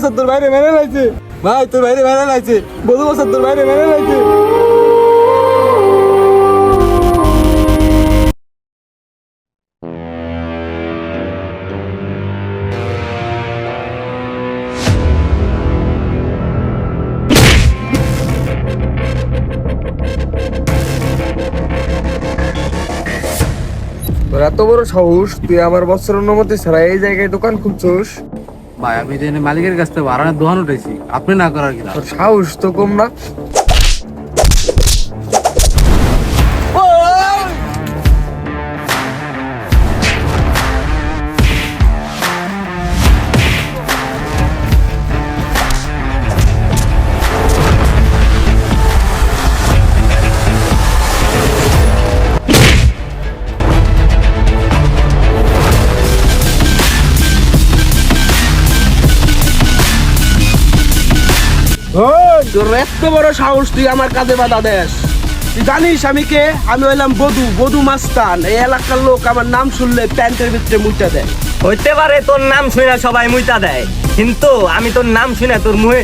বছর তোর বাইরে মেরে লাইছে। ভাই, তোর বাইরে মেরে লাইছে। বধু বছর তোর বাইরে লাইছে। তোর এত বড় সাহস, তুই আমার বছর অনুমতি ছাড়া এই জায়গায় দোকান খুলছোস ভাই, আমি যে মালিকের কাছ থেকে বারানের দোকান উঠেছি। আপনি না করার কি সাহস তো কম না। তোর এত বড় সাহস তুই আমার কাজে বাধা দেস। তুই জানিস আমি কে? আমি হইলাম বধু বধু মাস্তান। এই এলাকার লোক আমার নাম শুনলে প্যান্টের ভিতরে মুইটা দেয়। হইতে পারে তোর নাম শুনে সবাই মুইতা দেয় কিন্তু আমি তোর নাম শুনে তোর মুহে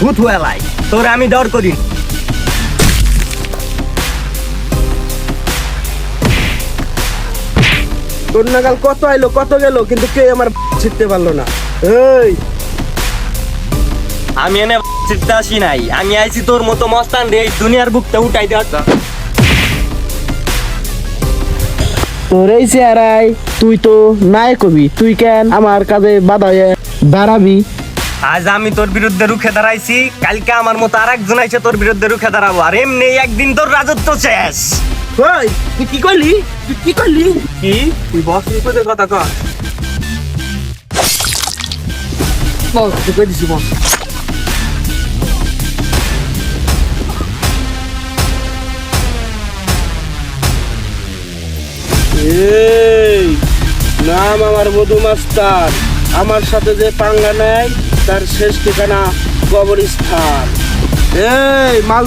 ভূত হয়ে তোর আমি ডর করি তোর নাগাল কত আইলো কত গেল কিন্তু কে আমার ছিটতে পারল না। এই আমি এনে চিন্তা আসি নাই। আমি আইছি তোর মতো মস্তান রে এই দুনিয়ার বুকটা উঠাই দেওয়ার তোর এই চেহারায় তুই তো নাই কবি তুই কেন আমার কাজে বাধা হয়ে দাঁড়াবি? আজ আমি তোর বিরুদ্ধে রুখে দাঁড়াইছি কালকে আমার মতো আর একজন আইসে তোর বিরুদ্ধে রুখে দাঁড়াবো আর এমনি একদিন তোর রাজত্ব শেষ। ওই তুই কি করলি? তুই কি করলি? কি? তুই বস বিপদের কথা কর। বল তুই কই দিছি বল এই, নাম আমার মধু মাস্টার। আমার সাথে যে পাঙ্গা নেয়, তার শেষ ঠিকানা কবরস্থান। এই মাল